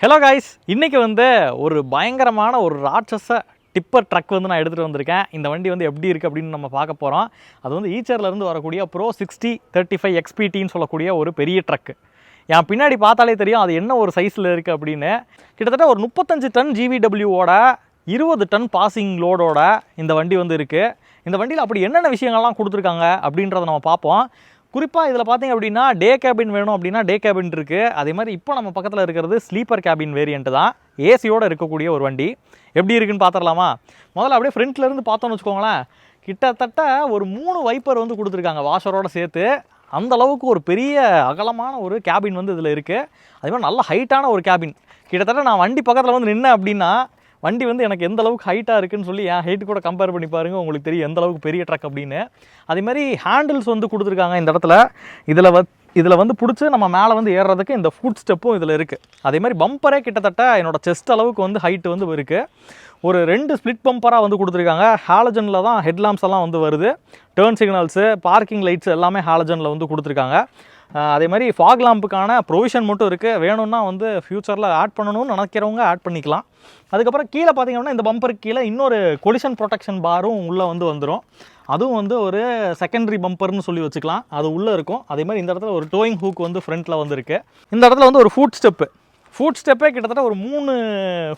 Hello guys இன்றைக்கி வந்து ஒரு பயங்கரமான ஒரு ராட்சச டிப்பர் ட்ரக் வந்து நான் எடுத்துகிட்டு வந்திருக்கேன். இந்த வண்டி வந்து எப்படி இருக்குது அப்படின்னு நம்ம பார்க்க போகிறோம் அது வந்து ஈச்சர்லேருந்து வரக்கூடிய ப்ரோ சிக்ஸ்டி தேர்ட்டி ஃபைவ் எக்ஸ்பிடின்னு சொல்லக்கூடிய ஒரு பெரிய ட்ரக்கு என் பின்னாடி பார்த்தாலே தெரியும் அது என்ன ஒரு சைஸில் இருக்குது அப்படின்னு. கிட்டத்தட்ட ஒரு முப்பத்தஞ்சு டன் ஜிவிடபிள்யூவோட இருபது டன் பாசிங் லோடோட இந்த வண்டி வந்து இருக்குது இந்த வண்டியில் அப்படி என்னென்ன விஷயங்கள்லாம் கொடுத்துருக்காங்க அப்படின்றத நம்ம பார்ப்போம். குறிப்பாக இதில் பார்த்தீங்க அப்படின்னா டே கேபின் வேணும் அப்படின்னா டே கேபின் இருக்குது அதே மாதிரி இப்போ நம்ம பக்கத்தில் இருக்கிறது ஸ்லீப்பர் கேபின் வேரியண்ட்டு தான். ஏசியோடு இருக்கக்கூடிய ஒரு வண்டி. எப்படி இருக்குன்னு பார்த்துடலாமா முதல்ல அப்படியே ஃப்ரண்ட்லேருந்து பார்த்தோன்னு பார்த்தோம்னு வச்சுக்கோங்களேன். கிட்டத்தட்ட ஒரு மூணு வைப்பர் வந்து கொடுத்துருக்காங்க வாஷரோடு சேர்த்து. அந்த அளவுக்கு ஒரு பெரிய அகலமான ஒரு கேபின் வந்து இதில் இருக்குது அதே மாதிரி நல்ல ஹைட்டான ஒரு கேபின் கிட்டத்தட்ட நான் வண்டி பக்கத்தில் வந்து நின்னேன் அப்படின்னா வண்டி வந்து எனக்கு எந்த அளவுக்கு ஹைட்டாக இருக்குன்னு சொல்லி என் ஹைட் கூட கம்பேர் பண்ணி பாருங்க உங்களுக்கு தெரியும் எந்த அளவுக்கு பெரிய ட்ரக் அப்படின்னு. அதே மாதிரி ஹேண்டில்ஸ் வந்து கொடுத்துருக்காங்க இந்த இடத்துல. இதில் வ இதில் வந்து பிடிச்சி நம்ம மேலே வந்து ஏறுறதுக்கு இந்த ஃபுட் ஸ்டெப்பும் இதில் இருக்குது அதே மாதிரி பம்பரே கிட்டத்தட்ட என்னோட செஸ்ட் அளவுக்கு வந்து ஹைட்டு வந்து இருக்குது ஒரு ரெண்டு ஸ்ப்ளிட் பம்பராக வந்து கொடுத்துருக்காங்க. ஹாலஜனில் தான் ஹெட்லாம்ஸ் எல்லாம் வந்து வருது. டேர்ன் சிக்னல்ஸு பார்க்கிங் லைட்ஸ் எல்லாமே ஹாலஜனில் வந்து கொடுத்துருக்காங்க. அதே மாதிரி ஃபாக் லாம்புக்கான ப்ரொவிஷன் மட்டும் இருக்குது வேணும்னா வந்து ஃப்யூச்சரில் ஆட் பண்ணணும்னு நினைக்கிறவங்க ஆட் பண்ணிக்கலாம். அதுக்கப்புறம் கீழே பார்த்தீங்கன்னா இந்த பம்பருக்கு கீழே இன்னொரு கொலிஷன் ப்ரொடெக்ஷன் பாரும் உள்ளே வந்து வந்துடும் அதுவும் வந்து ஒரு செகண்டரி பம்பர்னு சொல்லி வச்சுக்கலாம். அது உள்ளே இருக்கும். அதே மாதிரி இந்த இடத்துல ஒரு டோயிங் ஹூக் வந்து ஃப்ரண்ட்டில் வந்துருக்கு. இந்த இடத்துல வந்து ஒரு ஃபுட் ஸ்டெப்பு ஃபுட் ஸ்டெப்பே கிட்டத்தட்ட ஒரு மூணு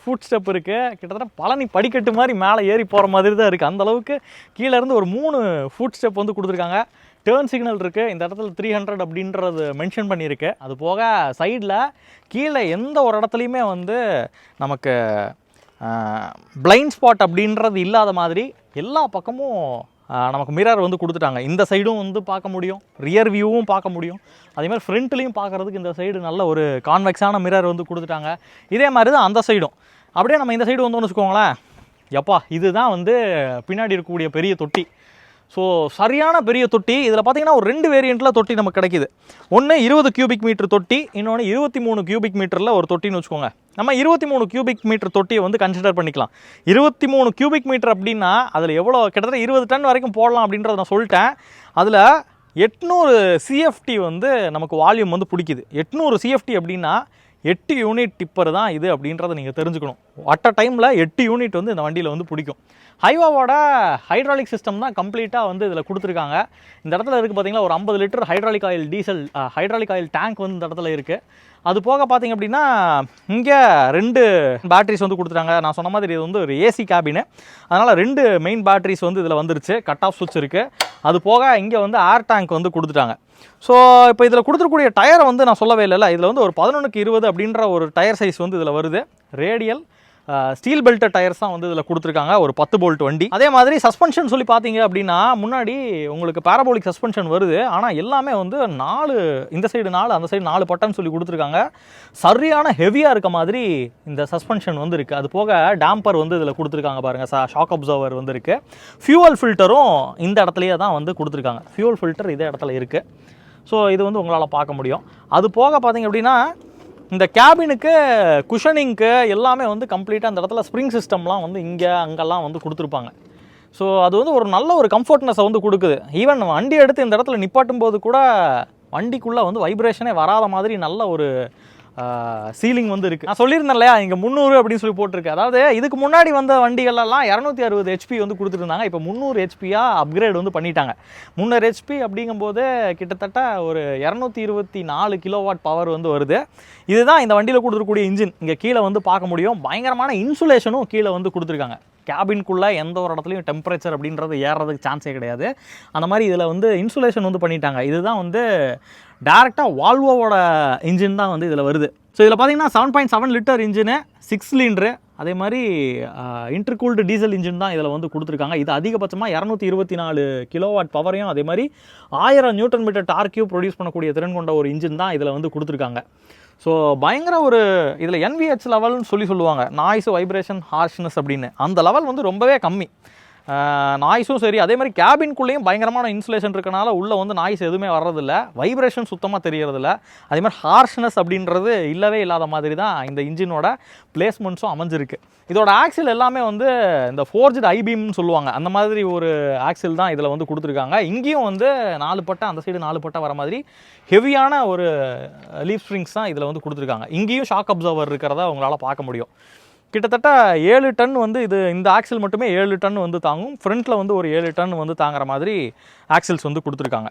ஃபுட் ஸ்டெப் இருக்குது கிட்டத்தட்ட பழனி படிக்கட்டு மாதிரி மேலே ஏறி போகிற மாதிரி தான் இருக்குது அந்தளவுக்கு கீழேருந்து கீழே இருந்து ஒரு மூணு ஃபுட் ஸ்டெப் வந்து கொடுத்துருக்காங்க. டேர்ன் சிக்னல் இருக்குது இந்த இடத்துல த்ரீ ஹண்ட்ரட் அப்படின்றது மென்ஷன் பண்ணியிருக்கு. அது போக சைடில் கீழே எந்த ஒரு இடத்துலையுமே வந்து நமக்கு பிளைண்ட் ஸ்பாட் அப்படின்றது இல்லாத மாதிரி எல்லா பக்கமும் நமக்கு மிரர் வந்து கொடுத்துட்டாங்க. இந்த சைடும் வந்து பார்க்க முடியும். ரியர் வியூவும் பார்க்க முடியும். அதேமாதிரி ஃப்ரண்ட்லேயும் பார்க்குறதுக்கு இந்த சைடு நல்ல ஒரு கான்வெக்ஸான மிரர் வந்து கொடுத்துட்டாங்க. இதே மாதிரி தான் அந்த சைடும் அப்படியே நம்ம இந்த சைடு வந்தோம்னு வச்சுக்கோங்களேன். எப்பா இதுதான் வந்து பின்னாடி இருக்கக்கூடிய பெரிய தொட்டி. ஸோ சரியான பெரிய தொட்டி. இதில் பார்த்தீங்கன்னா ஒரு ரெண்டு வேரியண்ட்டில் தொட்டி நமக்கு கிடைக்குது. ஒன்று இருபது கியூபிக் மீட்டர் தொட்டி இன்னொன்று இருபத்தி மூணு கியூபிக் மீட்டரில் ஒரு தொட்டின்னு வச்சுக்கோங்க. நம்ம இருபத்தி மூணு கியூபிக் மீட்டர் தொட்டியை வந்து கன்சிடர் பண்ணிக்கலாம். இருபத்தி மூணு கியூபிக் மீட்டர் அப்படின்னா அதில் எவ்வளோ கிட்டத்தட்ட இருபது டன் வரைக்கும் போடலாம் அப்படின்றத நான் சொல்லிட்டேன். அதில் எட்நூறு சிஎஃப்டி வந்து நமக்கு வால்யூம் வந்து பிடிக்குது. எட்நூறு சிஎஃப்டி அப்படின்னா எட்டு யூனிட் டிப்பர் தான் இது அப்படின்றத நீங்கள் தெரிஞ்சுக்கணும். அட் அ டைமில் எட்டு யூனிட் வந்து இந்த வண்டியில் வந்து பிடிக்கும். ஹைவாவோட ஹைட்ராலிக் சிஸ்டம் தான் கம்ப்ளீட்டாக வந்து இதில் கொடுத்துருக்காங்க. இந்த இடத்துல இருக்குது பார்த்திங்கன்னா ஒரு ஐம்பது litre hydraulic oil diesel hydraulic oil tank வந்து இந்த இடத்துல இருக்குது அது போக பார்த்தீங்க அப்படின்னா இங்கே ரெண்டு பேட்டரிஸ் வந்து கொடுத்துட்டாங்க. நான் சொன்ன மாதிரி இது வந்து ஒரு ஏசி கேபினு அதனால் ரெண்டு மெயின் பேட்டரிஸ் வந்து இதில் வந்துருச்சு. கட் ஆஃப் சுவிட்ச் இருக்குது அது போக இங்கே வந்து ஏர் டேங்க் வந்து கொடுத்துட்டாங்க. ஸோ இப்போ இதில் கொடுத்துருக்கூடிய டயரை வந்து நான் சொல்லவே இல்லைல்ல. இதில் வந்து ஒரு பதினொன்றுக்கு இருபது அப்படின்ற ஒரு டயர் சைஸ் வந்து இதில் வருது. ரேடியல் ஸ்டீல் பெல்ட் டயர்ஸ் தான் வந்து இதில் கொடுத்துருக்காங்க ஒரு பத்து போல்ட் வண்டி. அதே மாதிரி சஸ்பென்ஷன் சொல்லி பார்த்தீங்க அப்படின்னா முன்னாடி உங்களுக்கு பேரபோலிக் சஸ்பென்ஷன் வருது. ஆனால் எல்லாமே வந்து நாலு இந்த சைடு நாலு அந்த சைடு நாலு பட்டன் சொல்லி கொடுத்துருக்காங்க. சரியான ஹெவியாக இருக்க மாதிரி இந்த சஸ்பென்ஷன் வந்து இருக்குது அது போக டேம்பர் வந்து இதில் கொடுத்துருக்காங்க பாருங்கள் ஷாக் அப்சர்வர் வந்து இருக்குது ஃபியூவல் ஃபில்டரும் இந்த இடத்துலையே தான் வந்து கொடுத்துருக்காங்க. ஃபியூவல் ஃபில்டர் இதே இடத்துல இருக்குது ஸோ இது வந்து உங்களால் பார்க்க முடியும். அது போக பார்த்தீங்க அப்படின்னா இந்த கேபினுக்கு குஷனிங்க்கு எல்லாமே வந்து கம்ப்ளீட்டாக அந்த இடத்துல ஸ்ப்ரிங் சிஸ்டம்லாம் வந்து இங்கே அங்கெல்லாம் வந்து கொடுத்துருப்பாங்க. ஸோ அது வந்து ஒரு நல்ல ஒரு கம்ஃபர்ட்னஸை வந்து கொடுக்குது. ஈவன் வண்டி எடுத்து இந்த இடத்துல நிப்பாட்டும் போது கூட வண்டிக்குள்ளே வந்து வைப்ரேஷனே வராத மாதிரி நல்ல ஒரு சீலிங் வந்து இருக்குது நான் சொல்லியிருந்தேன் இல்லையா இங்கே முந்நூறு அப்படின்னு சொல்லி போட்டிருக்கு. அதாவது இதுக்கு முன்னாடி வந்த வண்டிகள்லாம் இரநூத்தி அறுபது ஹெச்பி வந்து கொடுத்துருந்தாங்க. இப்போ முந்நூறு ஹெச்பியாக அப்கிரேட் வந்து பண்ணிட்டாங்க. முந்நூறு ஹெச்பி அப்படிங்கும்போது கிட்டத்தட்ட ஒரு இரநூத்தி இருபத்தி நாலு கிலோவாட் பவர் வந்து வருது. இதுதான் இந்த வண்டியில் கொடுத்துருக்கூடிய இன்ஜின் இங்கே கீழே வந்து பார்க்க முடியும். பயங்கரமான இன்சுலேஷனும் கீழே வந்து கொடுத்துருக்காங்க. கேபின்குள்ளே எந்த ஒரு இடத்துலையும் டெம்பரேச்சர் அப்படின்றது ஏறுறதுக்கு சான்ஸே கிடையாது. அந்த மாதிரி இதில் வந்து இன்சுலேஷன் வந்து பண்ணிட்டாங்க. இதுதான் வந்து டேரெக்டாக வால்வோவோட இன்ஜின் தான் வந்து இதில் வருது. ஸோ இதில் பார்த்தீங்கன்னா seven point seven litre engine six cylinder அதே மாதிரி இன்டர்கூல்டு டீசல் இன்ஜின் தான் இதில் வந்து கொடுத்துருக்காங்க. இது அதிகபட்சமாக இரநூத்தி இருபத்தி நாலு கிலோவாட் பவரையும் அதே மாதிரி ஆயிரம் நியூட்டன் மீட்டர் டார்க்கியூ ப்ரொடியூஸ் பண்ணக்கூடிய திறன் கொண்ட ஒரு இன்ஜின் தான் இதில் வந்து கொடுத்துருக்காங்க. ஸோ பயங்கர ஒரு இதில் என்விஹெச் லெவல்னு சொல்லி சொல்லுவாங்க. நாய்ஸ் வைப்ரேஷன் ஹார்ஷ்னஸ் அப்படின்னு. அந்த லெவல் வந்து ரொம்பவே கம்மி. நாய்ஸும் சரி அதே மாதிரி கேபின்குள்ளேயும் பயங்கரமான இன்சுலேஷன் இருக்கனால உள்ளே வந்து நாய்ஸ் எதுவுமே வர்றதில்ல. வைப்ரேஷன் சுத்தமாக தெரியறதில்ல. அதே மாதிரி ஹார்ஷ்னஸ் அப்படின்றது இல்லவே இல்லாத மாதிரி தான் இந்த இன்ஜினோட பிளேஸ்மெண்ட்ஸும் அமைஞ்சிருக்கு. இதோட ஆக்சில் எல்லாமே வந்து இந்த ஃபோர்ஜ்டு ஐபீம்னு சொல்லுவாங்க. அந்த மாதிரி ஒரு ஆக்சில் தான் இதில் வந்து கொடுத்துருக்காங்க. இங்கேயும் வந்து நாலு பட்டை அந்த சைடு நாலு பட்டை வர மாதிரி ஹெவியான ஒரு லீஃப் ஸ்ப்ரிங்ஸ் தான் இதில் வந்து கொடுத்துருக்காங்க. இங்கேயும் ஷாக் அப்சர்வர் இருக்கிறதா உங்களால் பார்க்க முடியும். கிட்டத்தட்ட ஏழு டன் வந்து இது இந்த ஆக்சில் மட்டுமே ஏழு டன் வந்து தாங்கும். ஃப்ரண்ட்டில் வந்து ஒரு ஏழு டன் வந்து தாங்குற மாதிரி ஆக்சில்ஸ் வந்து கொடுத்துருக்காங்க.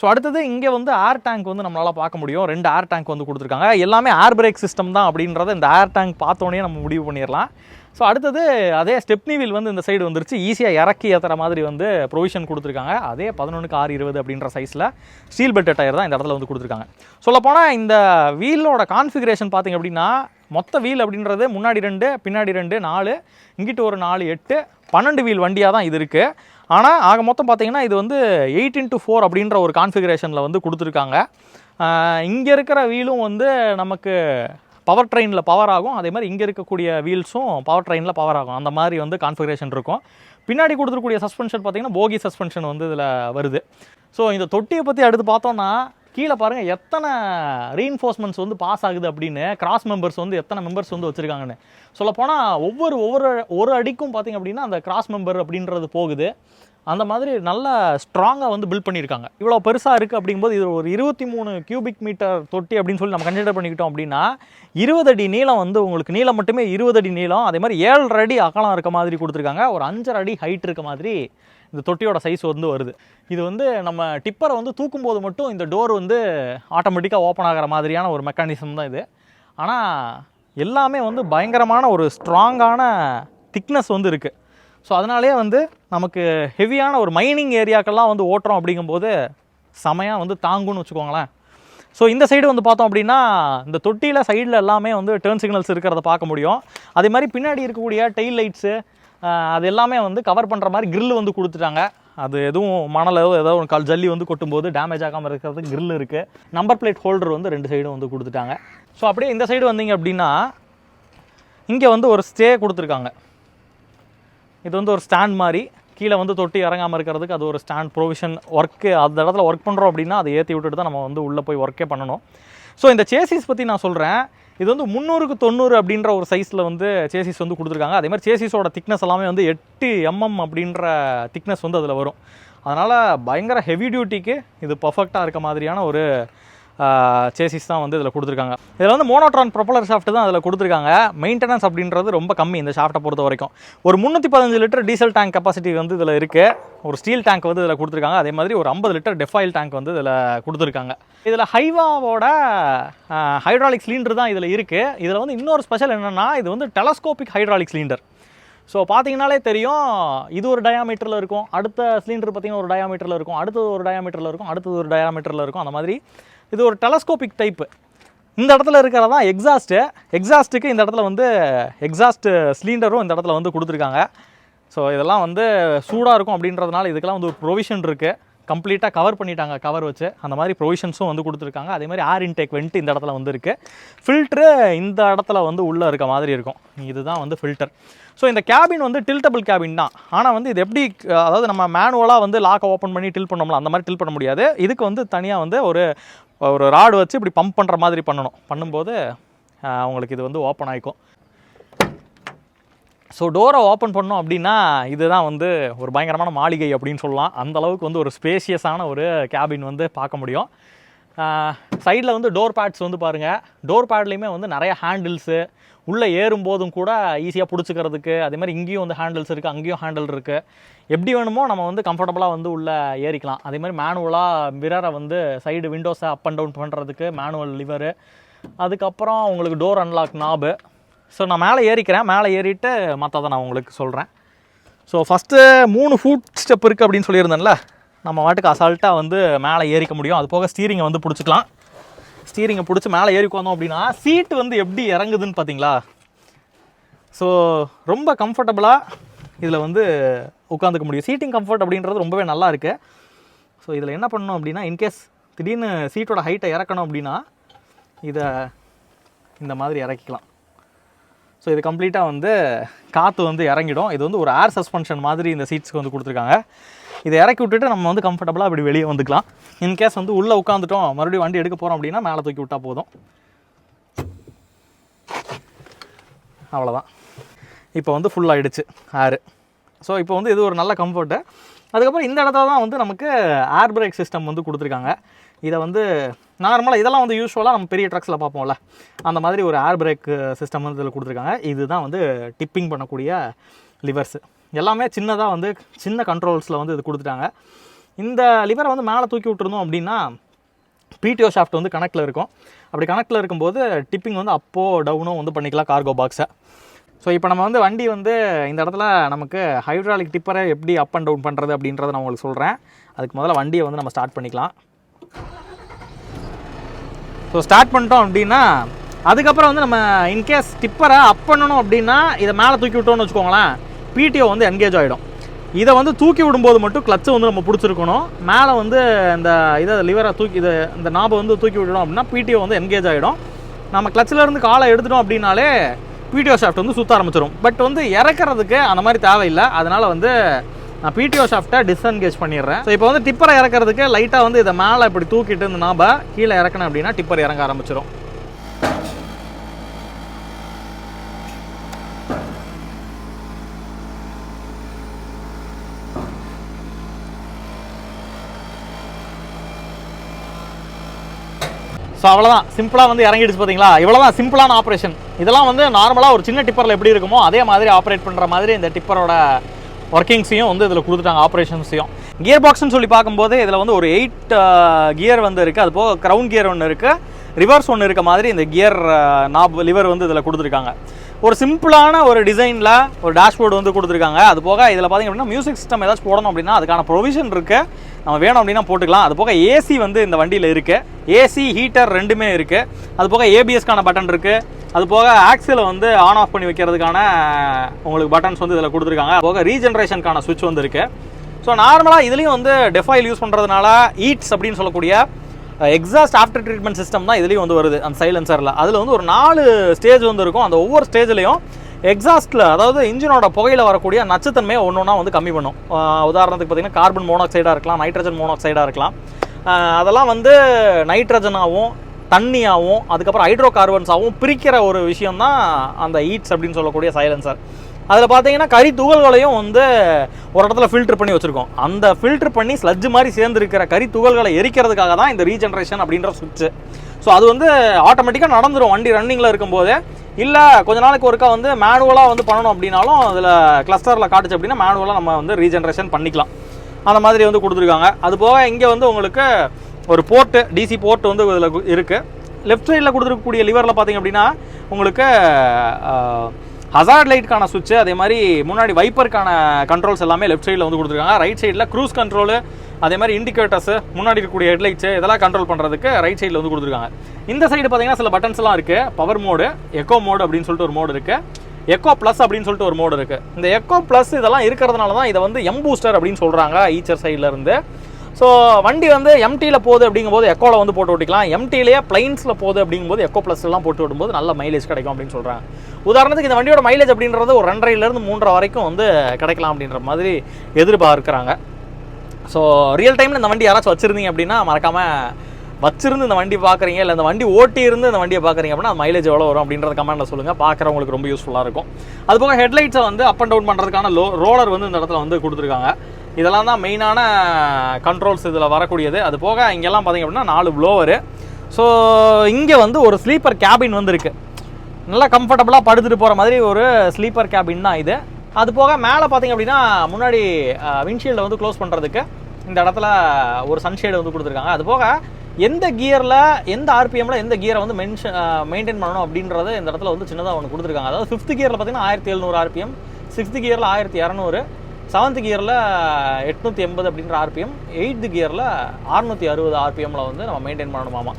ஸோ அடுத்தது இங்கே வந்து ஏர் டேங்க் வந்து நம்மளால் பார்க்க முடியும். ரெண்டு ஏர் டேங்க் வந்து கொடுத்துருக்காங்க. எல்லாமே ஏர் பிரேக் சிஸ்டம் தான் அப்படின்றத இந்த ஏர் டேங்க் பார்த்தோன்னே நம்ம முடிவு பண்ணிடலாம். ஸோ அடுத்தது அதே ஸ்டெப்னி வீல் வந்து இந்த சைடு வந்துருச்சு. ஈஸியாக இறக்கி ஏற்றுற மாதிரி வந்து ப்ரொவிஷன் கொடுத்துருக்காங்க. அதே பதினொன்றுக்கு ஆறு இருபது அப்படின்ற சைஸில் ஸ்டீல் பெட் டயர் தான் இந்த இடத்துல வந்து கொடுத்துருக்காங்க. சொல்லப்போனால் இந்த வீலோட கான்ஃபிகரேஷன் பார்த்திங்க அப்படின்னா மொத்த வீல் அப்படின்றது முன்னாடி ரெண்டு பின்னாடி ரெண்டு நாலு இங்கிட்டு ஒரு நாலு எட்டு பன்னெண்டு வீல் வண்டியாக தான் இது இருக்குது ஆனால் ஆக மொத்தம் பார்த்தீங்கன்னா இது வந்து எயிட் இன்ட்டு ஃபோர் அப்படின்ற ஒரு கான்ஃபிகரேஷனில் வந்து கொடுத்துருக்காங்க. இங்கே இருக்கிற வீலும் வந்து நமக்கு பவர் ட்ரெயினில் பவர் ஆகும். அதே மாதிரி இங்கே இருக்கக்கூடிய வீல்ஸும் பவர் ட்ரெயினில் பவர் ஆகும். அந்த மாதிரி வந்து கான்ஃபிகரேஷன் இருக்கும். பின்னாடி கொடுத்துருக்கூடிய சஸ்பென்ஷன் பார்த்தீங்கன்னா போகி சஸ்பென்ஷன் வந்து இதில் வருது. ஸோ இந்த தொட்டியை பற்றி அடுத்து பார்த்தோன்னா கீழே பாருங்கள் எத்தனை ரீஎன்ஃபோர்ஸ்மெண்ட்ஸ் வந்து பாஸ் ஆகுது அப்படின்னு கிராஸ் மெம்பர்ஸ் வந்து எத்தனை மெம்பர்ஸ் வந்து வச்சுருக்காங்கன்னு. சொல்லப்போனால் ஒவ்வொரு ஒவ்வொரு ஒரு அடிக்கும் பார்த்தீங்க அப்படின்னா அந்த கிராஸ் மெம்பர் அப்படின்றது போகுது. அந்த மாதிரி நல்ல ஸ்ட்ராங்காக வந்து பில்ட் பண்ணியிருக்காங்க. இவ்வளோ பெருசாக இருக்குது அப்படிங்கும்போது இது ஒரு இருபத்தி மூணு கியூபிக் மீட்டர் தொட்டி அப்படின்னு சொல்லி நம்ம கன்சிடர் பண்ணிக்கிட்டோம் அப்படின்னா இருபது அடி நீளம் வந்து உங்களுக்கு நீளம் மட்டுமே இருபது அடி நீளம் அதே மாதிரி ஏழரை அடி அகலம் இருக்க மாதிரி கொடுத்துருக்காங்க. ஒரு அஞ்சரை அடி ஹைட் இருக்க மாதிரி இந்த தொட்டியோட சைஸ் வந்து வருது. இது வந்து நம்ம டிப்பரை வந்து தூக்கும்போது மட்டும் இந்த டோர் வந்து ஆட்டோமேட்டிக்காக ஓப்பன் ஆகிற மாதிரியான ஒரு மெக்கானிசம் தான் இது. ஆனால் எல்லாமே வந்து பயங்கரமான ஒரு ஸ்ட்ராங்கான திக்னஸ் வந்து இருக்குது ஸோ அதனாலே வந்து நமக்கு ஹெவியான ஒரு மைனிங் ஏரியாக்கெல்லாம் வந்து ஓட்டுறோம் அப்படிங்கும்போது செமையாக வந்து தாங்குன்னு வச்சுக்கோங்களேன். ஸோ இந்த சைடு வந்து பார்த்தோம் அப்படின்னா இந்த தொட்டியில் சைடில் எல்லாமே வந்து டேர்ன் சிக்னல்ஸ் இருக்கிறத பார்க்க முடியும். அதே மாதிரி பின்னாடி இருக்கக்கூடிய டெயில் லைட்ஸு அது எல்லாமே வந்து கவர் பண்ணுற மாதிரி கிரில் வந்து கொடுத்துட்டாங்க. அது எதுவும் மணல் ஏதோ ஒரு கல் ஜல்லி வந்து கொட்டும்போது டேமேஜ் ஆகாமல் இருக்கிறதுக்கு கிரில் இருக்குது நம்பர் பிளேட் ஹோல்டர் வந்து ரெண்டு சைடும் வந்து கொடுத்துட்டாங்க. ஸோ அப்படியே இந்த சைடு வந்தீங்க அப்படின்னா இங்கே வந்து ஒரு ஸ்டே கொடுத்துருக்காங்க. இது வந்து ஒரு ஸ்டாண்ட் மாதிரி. கீழே வந்து தொட்டி இறங்காமல் இருக்கிறதுக்கு அது ஒரு ஸ்டாண்ட் ப்ரொவிஷன் ஒர்க்கு அந்த இடத்துல ஒர்க் பண்ணுறோம் அப்படின்னா அதை ஏற்றி விட்டுட்டு தான் நம்ம வந்து உள்ளே போய் ஒர்க்கே பண்ணணும். ஸோ இந்த சேசிஸ் பற்றி நான் சொல்கிறேன் இது வந்து முந்நூறுக்கு தொண்ணூறு அப்படின்ற ஒரு சைஸில் வந்து சேசிஸ் வந்து கொடுத்துருக்காங்க. அதே மாதிரி சேசிஸோட திக்னஸ் எல்லாமே வந்து எட்டு எம்எம் அப்படின்ற திக்னஸ் வந்து அதில் வரும். அதனால் பயங்கர ஹெவி டியூட்டிக்கு இது பர்ஃபெக்டாக இருக்க மாதிரியான ஒரு சேசிஸ் தான் வந்து இதில் கொடுத்துருக்காங்க. இதில் வந்து மோனோட்ரான் ப்ரொப்பலர் ஷாஃப்ட் தான் அதில் கொடுத்துருக்காங்க. மெயின்டெனன்ஸ் அப்படின்றது ரொம்ப கம்மி இந்த ஷாஃப்ட்டை பொறுத்த வரைக்கும். ஒரு முந்நூற்றி பதினஞ்சு லிட்டர் டீசல் டேங்க் கெப்பாசிட்டி வந்து இதில் இருக்குது ஒரு ஸ்டீல் டேங்க் வந்து இதில் கொடுத்துருக்காங்க. அதே மாதிரி ஒரு ஐம்பது லிட்டர் டெஃபாயில் டேங்க் வந்து இதில் கொடுத்துருக்காங்க. இதில் ஹைவாவோட ஹைட்ராலிக் சிலிண்டர் தான் இதில் இருக்குது இதில் வந்து இன்னொரு ஸ்பெஷல் என்னென்னா இது வந்து டெலஸ்கோபிக் ஹைட்ராலிக் சிலிண்டர் ஸோ பார்த்தீங்கனாலே தெரியும் இது ஒரு டயாமீட்டரில் இருக்கும். அடுத்த சிலிண்டர் பார்த்திங்கன்னா ஒரு டயாமீட்டரில் இருக்கும். அடுத்தது ஒரு டயாமீட்டரில் இருக்கும். அடுத்தது ஒரு டயாமீட்டரில் இருக்கும். அந்த மாதிரி இது ஒரு டெலஸ்கோபிக் டைப்பு இந்த இடத்துல இருக்கிறது தான் எக்ஸாஸ்ட்டு எக்ஸாஸ்ட்டுக்கு இந்த இடத்துல வந்து எக்ஸாஸ்ட் சிலிண்டரும் இந்த இடத்துல வந்து கொடுத்துருக்காங்க. ஸோ இதெல்லாம் வந்து சூடாக இருக்கும் அப்படின்றதுனால இதுக்கெல்லாம் வந்து ஒரு ப்ரொவிஷன் இருக்குது கம்ப்ளீட்டாக கவர் பண்ணிட்டாங்க கவர் வச்சு. அந்த மாதிரி ப்ரொவிஷன்ஸும் வந்து கொடுத்துருக்காங்க. அதே மாதிரி ஏர் இன்டேக் வெண்ட் இந்த இடத்துல வந்து இருக்குது ஃபில்ட்ரு இந்த இடத்துல வந்து உள்ளே இருக்க மாதிரி இருக்கும். இதுதான் வந்து ஃபில்டர் ஸோ இந்த கேபின் வந்து டில்டபிள் கேபின் தான். ஆனால் வந்து இது எப்படி அதாவது நம்ம மேனுவலாக வந்து லாக்கை ஓப்பன் பண்ணி டில் பண்ணோம்ல அந்த மாதிரி டில் பண்ண முடியாது. இதுக்கு வந்து தனியாக வந்து ஒரு ஒரு ராடு வச்சு இப்படி பம்ப் பண்ணுற மாதிரி பண்ணணும். பண்ணும்போது அவங்களுக்கு இது வந்து ஓப்பன் ஆகிக்கும் ஸோ டோரை ஓப்பன் பண்ணோம் அப்படின்னா இதுதான் வந்து ஒரு பயங்கரமான மாளிகை அப்படின்னு சொல்லலாம். அந்த அளவுக்கு வந்து ஒரு ஸ்பேசியஸான ஒரு கேபின் வந்து பார்க்க முடியும். சைடில் வந்து டோர் பேட்ஸ் வந்து பாருங்கள் டோர் பேட்லேயுமே வந்து நிறைய ஹேண்டில்ஸு உள்ளே ஏறும்போதும் கூட ஈஸியாக பிடிச்சிக்கிறதுக்கு அதே மாதிரி இங்கேயும் வந்து ஹேண்டில்ஸ் இருக்குது அங்கேயும் ஹேண்டில் இருக்குது எப்படி வேணுமோ நம்ம வந்து கம்ஃபர்டபுளாக வந்து உள்ளே ஏறிக்கலாம். அதே மாதிரி மேனுவலாக மிரரை வந்து சைடு விண்டோஸை அப் அண்ட் டவுன் பண்ணுறதுக்கு மேனுவல் லிவரு அதுக்கப்புறம் உங்களுக்கு டோர் அன்லாக் நாபு ஸோ நான் மேலே ஏறிக்கிறேன். மேலே ஏறிட்டு மற்றதை நான் உங்களுக்கு சொல்கிறேன் ஸோ ஃபஸ்ட்டு மூணு ஃபுட் ஸ்டெப் இருக்குது அப்படின்னு சொல்லியிருந்தேன்ல? நம்ம வாட்டுக்கு அசால்ட்டாக வந்து மேலே ஏறிக்க முடியும். அது போக ஸ்டீரிங்கை வந்து பிடிச்சிக்கலாம். ஸ்டீரிங்கை பிடிச்சி மேலே ஏறி உட்காந்தோம் அப்படின்னா சீட்டு வந்து எப்படி இறங்குதுன்னு பார்த்தீங்களா? ஸோ ரொம்ப கம்ஃபர்டபுளாக இதில் வந்து உட்காந்துக்க முடியும். சீட்டிங் கம்ஃபர்ட் அப்படின்றது ரொம்பவே நல்லா இருக்குது ஸோ இதில் என்ன பண்ணணும் அப்படின்னா இன்கேஸ் திடீர்னு சீட்டோட ஹைட்டை இறக்கணும் அப்படின்னா இதை இந்த மாதிரி இறக்கிக்கலாம். ஸோ இது கம்ப்ளீட்டாக வந்து காற்று வந்து இறங்கிடும். இது வந்து ஒரு ஏர் சஸ்பென்ஷன் மாதிரி இந்த சீட்ஸ்க்கு வந்து கொடுத்துருக்காங்க. இதை இறக்கி விட்டுட்டு நம்ம வந்து கம்ஃபர்டபுளாக அப்படி வெளியே வந்துக்கலாம். இன்கேஸ் வந்து உள்ளே உட்காந்துட்டோம் மறுபடியும் வண்டி எடுக்க போகிறோம் அப்படின்னா மேலே தூக்கி விட்டால் போதும். அவ்வளோதான் இப்போ வந்து ஃபுல் ஆகிடுச்சு ஏர் ஸோ இப்போ வந்து இது ஒரு நல்ல கம்ஃபர்ட்டு அதுக்கப்புறம் இந்த இடத்துல தான் வந்து நமக்கு ஏர் பிரேக் சிஸ்டம் வந்து கொடுத்துருக்காங்க. இதை வந்து நார்மலாக இதெல்லாம் வந்து யூஸ்வலாக நம்ம பெரிய ட்ரக்ஸில் பார்ப்போம்ல. அந்த மாதிரி ஒரு ஏர் பிரேக் சிஸ்டம் வந்து இதில் கொடுத்துருக்காங்க. இதுதான் வந்து டிப்பிங் பண்ணக்கூடிய லிவர்ஸு எல்லாமே சின்னதாக வந்து சின்ன கண்ட்ரோல்ஸில் வந்து இது கொடுத்துட்டாங்க. இந்த லிவரை வந்து மேலே தூக்கி விட்டுருந்தோம் அப்படின்னா பிடிஓ ஷாஃப்ட் வந்து கணக்கில் இருக்கும். அப்படி கணக்கில் இருக்கும்போது டிப்பிங் வந்து அப்போ டவுனும் வந்து பண்ணிக்கலாம் கார்கோ பாக்ஸை ஸோ இப்போ நம்ம வந்து வண்டி வந்து இந்த இடத்துல நமக்கு ஹைட்ராலிக் டிப்பரை எப்படி அப் அண்ட் டவுன் பண்ணுறது அப்படின்றத நான் உங்களுக்கு சொல்கிறேன் அதுக்கு முதல்ல வண்டியை வந்து நம்ம ஸ்டார்ட் பண்ணிக்கலாம். ஸோ ஸ்டார்ட் பண்ணிட்டோம் அப்படின்னா அதுக்கப்புறம் வந்து நம்ம இன்கேஸ் டிப்பரை அப் பண்ணணும் அப்படின்னா இதை மேலே தூக்கி விட்டோம்னு வச்சுக்கோங்களேன். பிடிஓ வந்து என்கேஜ் ஆகிடும் இதை வந்து தூக்கி விடும்போது மட்டும் கிளச்சை வந்து நம்ம பிடிச்சிருக்கணும். மேலே வந்து இந்த இதை லிவரை தூக்கி இது இந்த நாபை வந்து தூக்கி விடணும் அப்படின்னா பிடிஓ வந்து என்கேஜ் ஆகிடும் நம்ம கிளச்சிலேருந்து காலை எடுத்துட்டோம் அப்படின்னாலே பிடிஓ ஷாஃப்ட் வந்து சுற்ற ஆரம்பிச்சிடும் பட் வந்து இறக்குறதுக்கு அந்த மாதிரி தேவையில்லை. அதனால் வந்து நான் பிடிஓ ஷாஃப்ட்டை டிஸ்என்கேஜ் பண்ணிடுறேன். ஸோ இப்போ வந்து டிப்பரை இறக்குறதுக்கு லைட்டாக வந்து இதை மேலே இப்படி தூக்கிட்டு இந்த நாபை கீழே இறக்கணும் அப்படின்னா டிப்பர் இறங்க ஆரம்பிச்சிடும் ஸோ அவ்வளோதான் சிம்பிளாக வந்து இறங்கிடுச்சு பார்த்தீங்களா இவ்வளோ தான் சிம்பிளான ஆப்ரேஷன் இதெல்லாம் வந்து நார்மலாக ஒரு சின்ன டிப்பரில் எப்படி இருக்குமோ அதே மாதிரி ஆப்ரேட் பண்ணுற மாதிரி இந்த டிப்பரோட ஒர்க்கிங்ஸையும் வந்து இதில் கொடுத்துட்டாங்க ஆப்ரேஷன்ஸையும் கியர் பாக்ஸ்னு சொல்லி பார்க்கும்போது இதில் வந்து ஒரு எயிட் கியர் வந்து இருக்குது அது போக க்ரௌண்ட் கியர் ஒன்று இருக்குது ரிவர்ஸ் ஒன்று இருக்க மாதிரி இந்த கியர் நாப் லிவர் வந்து இதில் கொடுத்துருக்காங்க. ஒரு சிம்பிளான ஒரு டிசைனில் ஒரு டேஷ்போர்டு வந்து கொடுத்துருக்காங்க. அது போக இதில் பார்த்திங்க அப்படின்னா மியூசிக் சிஸ்டம் ஏதாச்சும் போடணும் அப்படின்னா அதுக்கான ப்ரொவிஷன் இருக்குது நம்ம வேணும் அப்படின்னா போட்டுக்கலாம். அது போக ஏசி வந்து இந்த வண்டியில் இருக்குது ஏசி ஹீட்டர் ரெண்டுமே இருக்குது அது போக ஏபிஎஸ்க்கான பட்டன் இருக்குது அது போக ஆக்சில் வந்து ஆன் ஆஃப் பண்ணி வைக்கிறதுக்கான உங்களுக்கு பட்டன்ஸ் வந்து இதில் கொடுத்துருக்காங்க. அது போக ரீஜென்ரேஷனுக்கான சுவிட்ச் வந்து இருக்குது ஸோ நார்மலாக இதுலேயும் வந்து டெஃபாயில் யூஸ் பண்ணுறதுனால ஈட்ஸ் அப்படின்னு சொல்லக்கூடிய எக்ஸாஸ்ட் ஆஃப்டர் ட்ரீட்மெண்ட் சிஸ்டம் தான் இதுலேயும் வந்து வருது அந்த சைலன்சரில் அதில் வந்து ஒரு நாலு ஸ்டேஜ் வந்து இருக்கும். அந்த ஒவ்வொரு ஸ்டேஜ்லேயும் எக்ஸாஸ்ட்டில் அதாவது இன்ஜினோட புகையில் வரக்கூடிய நச்சுத்தன்மையை ஒன்று ஒன்றா வந்து கம்மி பண்ணும். உதாரணத்துக்கு பார்த்தீங்கன்னா கார்பன் மோனாக்சைடாக இருக்கலாம் நைட்ரஜன் மோனாக்சைடாக இருக்கலாம். அதெல்லாம் வந்து நைட்ரஜனாகவும் தண்ணியாகவும் அதுக்கப்புறம் ஹைட்ரோ கார்பன்ஸாகவும் பிரிக்கிற ஒரு விஷயம் தான் அந்த ஈட்ஸ் அப்படின்னு சொல்லக்கூடிய சைலன்சர் அதில் பார்த்தீங்கன்னா கறி துகள்களையும் வந்து ஒரு இடத்துல ஃபில்டர் பண்ணி வச்சுருக்கோம். அந்த ஃபில்டர் பண்ணி ஸ்லட்ஜ் மாதிரி சேர்ந்துருக்கிற கறி துகள்களை எரிக்கிறதுக்காக தான் இந்த ரீஜென்ரேஷன் அப்படின்ற சுவிட்ச் ஸோ அது வந்து ஆட்டோமேட்டிக்காக நடந்துடும் வண்டி ரன்னிங்கில் இருக்கும்போது. இல்லை கொஞ்ச நாளைக்கு ஒருக்கா வந்து மேனுவலாக வந்து பண்ணணும் அப்படின்னாலும் அதில் கிளஸ்டரில் காட்டுச்சு அப்படின்னா மேனுவலாக நம்ம வந்து ரீஜென்ரேஷன் பண்ணிக்கலாம். அந்த மாதிரி வந்து கொடுத்துருக்காங்க. அது போக இங்கே வந்து உங்களுக்கு ஒரு போர்ட்டு டிசி போர்ட் வந்து இதில் இருக்குது லெஃப்ட் சைடில் கொடுத்துருக்கக்கூடிய லிவரில் பார்த்தீங்க அப்படின்னா உங்களுக்கு ஹசார்ட் லைட்டுக்கான சுவிட்சு அதே மாதிரி முன்னாடி வைப்பருக்கான கண்ட்ரோல்ஸ் எல்லாமே லெஃப்ட் சைடில் வந்து கொடுத்துருக்காங்க. ரைட் சைடில் க்ரூஸ் கண்ட்ரோலு அதே மாதிரி இண்டிகேட்டர்ஸ் முன்னாடி இருக்கக்கூடிய ஹெட்லைட்ஸு இதெல்லாம் கண்ட்ரோல் பண்ணுறதுக்கு ரைட் சைடில் வந்து கொடுத்துருக்காங்க. இந்த சைடு பார்த்தீங்கன்னா சில பட்டன்ஸ்லாம் இருக்குது பவர் மோடு எக்கோ மோடு அப்படின்னு சொல்லிட்டு ஒரு மோடு இருக்குது எக்கோ ப்ளஸ் அப்படின்னு சொல்லிட்டு ஒரு மோடு இருக்குது இந்த எக்கோ ப்ளஸ் இதெல்லாம் இருக்கிறதுனால தான் இதை வந்து எம் பூஸ்டர் அப்படின்னு சொல்கிறாங்க ஈச்சர் சைடில் இருந்து. ஸோ வண்டி வந்து எம்டியில் போகுது அப்படிங்கும்போது எக்கோவில் வந்து போட்டு ஓட்டிக்கலாம். எம்டிலேயே பிளைன்ஸில் போகுது அப்படிங்கும்போது எக்கோ ப்ளஸ்லாம் போட்டு விடும்போது நல்ல மைலேஜ் கிடைக்கும் அப்படின்னு சொல்கிறாங்க உதாரணத்துக்கு இந்த வண்டியோட மைலேஜ் அப்படின்றது ஒரு ரெண்டரைலேருந்து மூன்றரை வரைக்கும் வந்து கிடைக்கலாம் அப்படின்ற மாதிரி எதிர்பார்க்குறாங்க. ஸோ ரியல் டைமில் இந்த வண்டி யாராச்சும் வச்சுருந்தீங்க அப்படின்னா மறக்காமல் வச்சிருந்து இந்த வண்டி பார்க்குறீங்க இல்லை இந்த வண்டி ஓட்டி இருந்து இந்த வண்டியை பார்க்குறீங்க அப்படின்னா மைலேஜ் எவ்வளோ வரும் அப்படின்றத கமெண்ட்டில் சொல்லுங்கள் பார்க்குறவங்களுக்கு ரொம்ப யூஸ்ஃபுல்லாக இருக்கும். அது போக ஹெட்லைட்ஸை வந்து அப் அண்ட் டவுன் பண்ணுறதுக்கான லோ ரோலர் வந்து இந்த இடத்துல வந்து கொடுத்துருக்காங்க. இதெல்லாம் தான் மெயினான கண்ட்ரோல்ஸ் இதில் வரக்கூடியது. அது போக இங்கெல்லாம் பார்த்திங்க அப்படின்னா நாலு ப்ளோவரு ஸோ இங்கே வந்து ஒரு ஸ்லீப்பர் கேபின் வந்துருக்கு. நல்லா கம்ஃபர்டபுளாக படுத்துட்டு போகிற மாதிரி ஒரு ஸ்லீப்பர் கேபின் தான் இது. அது போக மேலே பார்த்தீங்க அப்படின்னா முன்னாடி விண்ட்ஷீல்டை வந்து க்ளோஸ் பண்ணுறதுக்கு இந்த இடத்துல ஒரு சன்ஷேடு வந்து கொடுத்துருக்காங்க. அது போக எந்த கியரில் எந்த ஆர்பிஎம்மில் எந்த கியரை வந்து மென்ஷன் மெயின்டைன் பண்ணணும் அப்படின்றது இந்த இடத்துல வந்து சின்னதாக ஒன்று கொடுத்துருக்காங்க. அதாவது ஃபிஃப்த் கியரில் பார்த்தீங்கன்னா ஆயிரத்தி எழுநூறு ஆர்பிஎம் சிக்ஸ்த் கியரில் ஆயிரத்தி இரநூறு. செவன்த் கியரில் எட்நூற்றி எண்பது அப்படின்ற ஆர்பிஎம் எயித்து கியரில் அறுநூற்றி அறுபது ஆர்பிஎம்மில் வந்து நம்ம மெயின்டைன் பண்ணணுமாமா.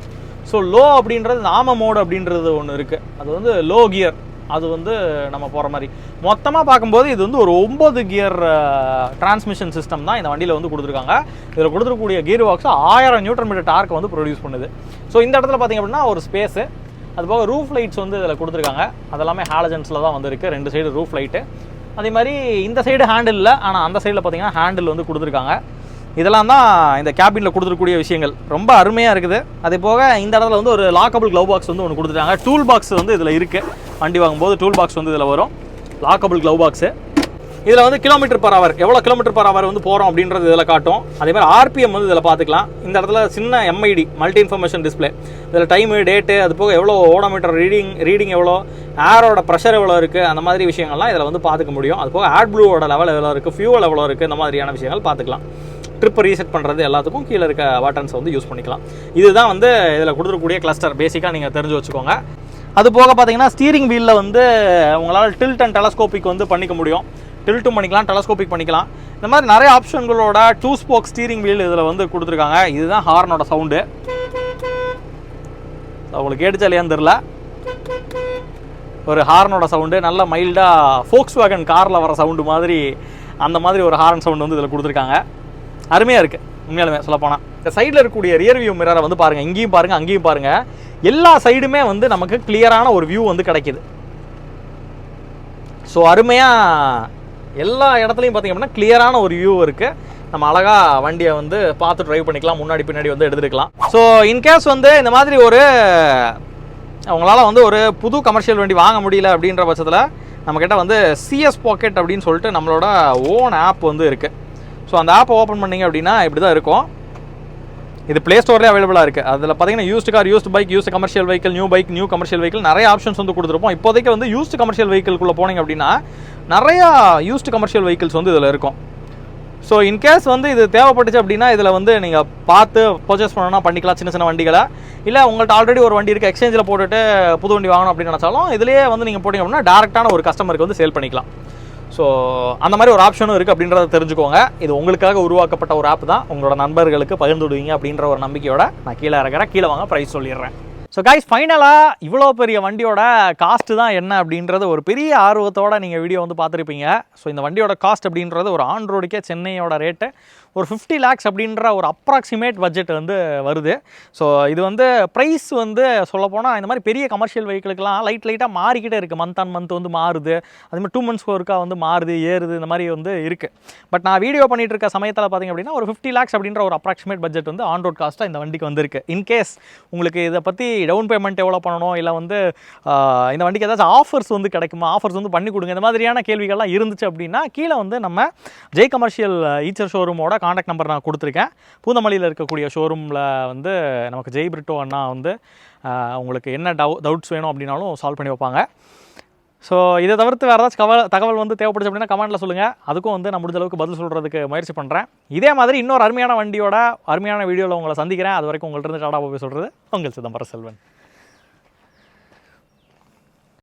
ஸோ லோ அப்படின்றது நாம மோடு அப்படின்றது ஒன்று இருக்குது அது வந்து லோ கியர் அது வந்து நம்ம போகிற மாதிரி. மொத்தமாக பார்க்கும்போது இது வந்து ஒரு ஒம்பது கியர் டிரான்ஸ்மிஷன் சிஸ்டம் தான் இந்த வண்டியில் வந்து கொடுத்துருக்காங்க. இதில் கொடுத்துருக்கக்கூடிய கியர் பாக்ஸ் ஆயிரம் நியூட்ரன் மீட்டர் டார்க் வந்து ப்ரொடியூஸ் பண்ணுது. ஸோ இந்த இடத்துல பார்த்தீங்க அப்படின்னா ஒரு ஸ்பேஸு அது போக ரூஃப் லைட்ஸ் வந்து இதில் கொடுத்துருக்காங்க. அதெல்லாமே ஹாலஜன்ஸில் தான் வந்திருக்கு. ரெண்டு சைடு ரூஃப் லைட்டு அதே மாதிரி இந்த சைடு ஹேண்டில் இல்லை ஆனால் அந்த சைடில் பார்த்தீங்கன்னா ஹேண்டில் வந்து கொடுத்துருக்காங்க. இதெல்லாம் தான் இந்த கேபினில் கொடுத்துருக்கூடிய விஷயங்கள். ரொம்ப அருமையாக இருக்குது. அதே போக இந்த இடத்துல வந்து ஒரு லாக்கபிள் க்ளவ் பாக்ஸ் வந்து ஒன்று கொடுத்துட்டாங்க டூல் பாக்ஸ் வந்து இதில் இருக்குது வண்டி வாங்கும்போது டூல் பாக்ஸ் வந்து இதில் வரும். லாக்கபிள் க்ளவ் பாக்ஸு இதில் வந்து கிலோமீட்டர் பர் அவர் எவ்வளோ கிலோமீட்டர் பர் அவர் வந்து போகிறோம் அப்படின்றது இதில் காட்டும். அதே மாதிரி ஆர்பிஎம் வந்து இதில் பார்த்துக்கலாம் இந்த இடத்துல சின்ன எம்ஐடி மல்டி இன்ஃபர்மேஷன் டிஸ்பிளே இதில் டைமு டேட்டு அது போக எவ்வளோ ஓடோமீட்டர் ரீடிங் ரீடிங் எவ்வளோ ஏரோட ப்ரெஷர் எவ்வளோ இருக்குது அந்த மாதிரி விஷயங்கள்லாம் இதில் வந்து பார்த்துக்க முடியும். அது போக ஆட் ப்ளூவோட லெவல் எவ்வளோ இருக்குது ஃபியூவல் எவ்வளோ இருக்குது இந்த மாதிரியான விஷயங்கள் பார்த்துக்கலாம் ட்ரிப்பை ரீசெட் பண்ணுறது எல்லாத்துக்கும் கீழே இருக்க பட்டன்ஸை வந்து யூஸ் பண்ணிக்கலாம். இதுதான் வந்து இதில் கொடுத்துருக்கூடிய கிளஸ்டர் பேசிக்காக நீங்கள் தெரிஞ்சு வச்சுக்கோங்க. அது போக பார்த்தீங்கன்னா ஸ்டீரிங் வீலில் வந்து உங்களால் டில்ட் அண்ட் டெலஸ்கோபிக் வந்து பண்ணிக்க முடியும். டில்ட்டும் பண்ணிக்கலாம் டெலஸ்கோபிக் பண்ணிக்கலாம். இந்த மாதிரி நிறைய ஆப்ஷன்களோட டூ ஸ்போக் ஸ்டீரிங் வீல் இதில் வந்து கொடுத்துருக்காங்க. இதுதான் ஹார்னோட சவுண்டு அவங்களுக்கு கேட்டுச்சா இல்லையான்னு தெரில ஒரு ஹார்னோட சவுண்டு நல்ல மைல்டாக ஃபோக்ஸ் வேகன் காரில் வர சவுண்டு மாதிரி அந்த மாதிரி ஒரு ஹார்ன் சவுண்டு வந்து இதில் கொடுத்துருக்காங்க. அருமையாக இருக்குது உண்மையாலுமே சொல்லப்போனால் இந்த சைடில் இருக்கக்கூடிய ரியர் வியூ மிரரை வந்து பாருங்கள் இங்கேயும் பாருங்கள் அங்கேயும் பாருங்கள் எல்லா சைடுமே வந்து நமக்கு கிளியரான ஒரு வியூ வந்து கிடைக்கிது. ஸோ அருமையாக எல்லா இடத்துலையும் பார்த்திங்க அப்படின்னா கிளியரான ஒரு வியூ இருக்குது நம்ம அழகாக வண்டியை வந்து பார்த்து ட்ரைவ் பண்ணிக்கலாம். முன்னாடி பின்னாடி வந்து எடுத்துக்கலாம் ஸோ இன்கேஸ் வந்து இந்த மாதிரி ஒரு அவங்களால வந்து ஒரு புது கமர்ஷியல் வண்டி வாங்க முடியல அப்படின்ற பட்சத்தில் நம்மக்கிட்ட வந்து சிஎஸ் பாக்கெட் அப்படின்னு சொல்லிட்டு நம்மளோட ஓன் ஆப் வந்து இருக்குது ஸோ அந்த ஆப்பை ஓப்பன் பண்ணிங்க அப்படின்னா இப்படி தான் இருக்கும். இது ப்ளே ஸ்டோர்லேயே அவைலபிளாக இருக்குது அதில் பார்த்தீங்கன்னா used car used bike used commercial vehicle new bike new commercial vehicle நிறைய ஆப்ஷன்ஸ் வந்து கொடுத்துருப்போம். இப்போதைக்கு வந்து யூஸ்டு கமர்ஷியல் வெஹிக்கிள்குள்ளே போனீங்க அப்படின்னா நிறையா யூஸ்டு கமர்ஷியல் வெஹிக்கிள்ஸ் வந்து இதில் இருக்கும். ஸோ இன்கேஸ் வந்து இது தேவைப்பட்டுச்சு அப்படின்னா இதில் வந்து நீங்கள் பார்த்து பர்ச்சேஸ் பண்ணணும்னா பண்ணிக்கலாம் சின்ன சின்ன வண்டிகளை. இல்லை உங்கள்கிட்ட ஆல்ரெடி ஒரு வண்டி இருக்குது எக்ஸ்சேஞ்சில் போட்டுட்டு புது வண்டி வாங்கணும் அப்படின்னு நினச்சாலும் இதுலேயே வந்து நீங்கள் போட்டிங்க அப்படின்னா டேரெக்டான ஒரு கஸ்டமருக்கு வந்து சேல் பண்ணிக்கலாம். ஸோ அந்த மாதிரி ஒரு ஆப்ஷனும் இருக்குது அப்படின்றத தெரிஞ்சுக்கோங்க. இது உங்களுக்காக உருவாக்கப்பட்ட ஒரு ஆப் தான். உங்களோட நண்பர்களுக்கு பகிர்ந்து விடுவீங்க அப்படின்ற ஒரு நம்பிக்கையோட நான் கீழே இறக்குறேன் கீழே வாங்க ப்ரைஸ் சொல்லிடுறேன். ஸோ கைஸ் ஃபைனலாக இவ்வளோ பெரிய வண்டியோட காஸ்ட்டு தான் என்ன அப்படின்றது ஒரு பெரிய ஆர்வத்தோட நீங்கள் வீடியோ வந்து பார்த்துருப்பீங்க. ஸோ இந்த வண்டியோட காஸ்ட் அப்படின்றது ஒரு ஆன் ரோடுக்கே சென்னையோட ரேட்டு ஒரு ஃபிஃப்டி லேக்ஸ் அப்படின்ற ஒரு அப்ராக்சிமேட் பட்ஜெட் வந்து வருது. ஸோ இது வந்து ப்ரைஸ் வந்து சொல்லப்போனால் இந்த மாதிரி பெரிய கமர்ஷியல் வெஹிக்கிளுக்கெல்லாம் லைட் லைட்டாக மாறிக்கிட்டே இருக்குது மந்த் ஆன் மந்த் வந்து மாறுது. அதுமாதிரி டூ மந்த்ஸ் ஒருக்கா வந்து மாறுது ஏறுது இந்த மாதிரி வந்து இருக்குது பட் நான் வீடியோ பண்ணிட்டு இருக்க சமயத்தில் பார்த்தீங்க அப்படின்னா ஒரு ஃபிஃப்டி லேக்ஸ் அப்படின்ற ஒரு அப்ராக்சிமேட் பட்ஜெட் வந்து ஆன் ரோட் காஸ்ட்டாக இந்த வண்டிக்கு வந்திருக்கு. இன்கேஸ் உங்களுக்கு இதை பற்றி டவுன் பேமெண்ட் எவ்வளோ பண்ணணும் இல்லை வந்து இந்த வண்டிக்கு ஏதாச்சும் ஆஃபர்ஸ் வந்து கிடைக்குமா ஆஃபர்ஸ் வந்து பண்ணி கொடுங்க இந்த மாதிரியான கேள்விகள்லாம் இருந்துச்சு அப்படின்னா கீழே வந்து நம்ம ஜெய் கமர்ஷியல் ஈச்சர் ஷோரூமோட காண்டாக்ட் நம்பர் நான் கொடுத்துருக்கேன். பூந்தமல்லியில் இருக்கக்கூடிய ஷோரூமில் வந்து நமக்கு ஜெய் பிரிட்டோ அண்ணா வந்து உங்களுக்கு என்ன டவு டவுட்ஸ் வேணும் அப்படின்னாலும் சால்வ் பண்ணி வைப்பாங்க. ஸோ இதை தவிர்த்து வேறு ஏதாச்சும் கவல் தகவல் வந்து தேவைப்படுச்சு அப்படின்னா கமெண்ட்டில் சொல்லுங்கள் அதுக்கும் வந்து நான் முடிஞ்ச அளவுக்கு பதில் சொல்கிறதுக்கு முயற்சி பண்ணுறேன் இதே மாதிரி இன்னொரு அருமையான வண்டியோட அருமையான வீடியோவில் உங்களை சந்திக்கிறேன். அது வரைக்கும் உங்கள்கிட்ட இருந்து டாடா போய் சொல்கிறது உங்கள் சிதம்பர செல்வன்.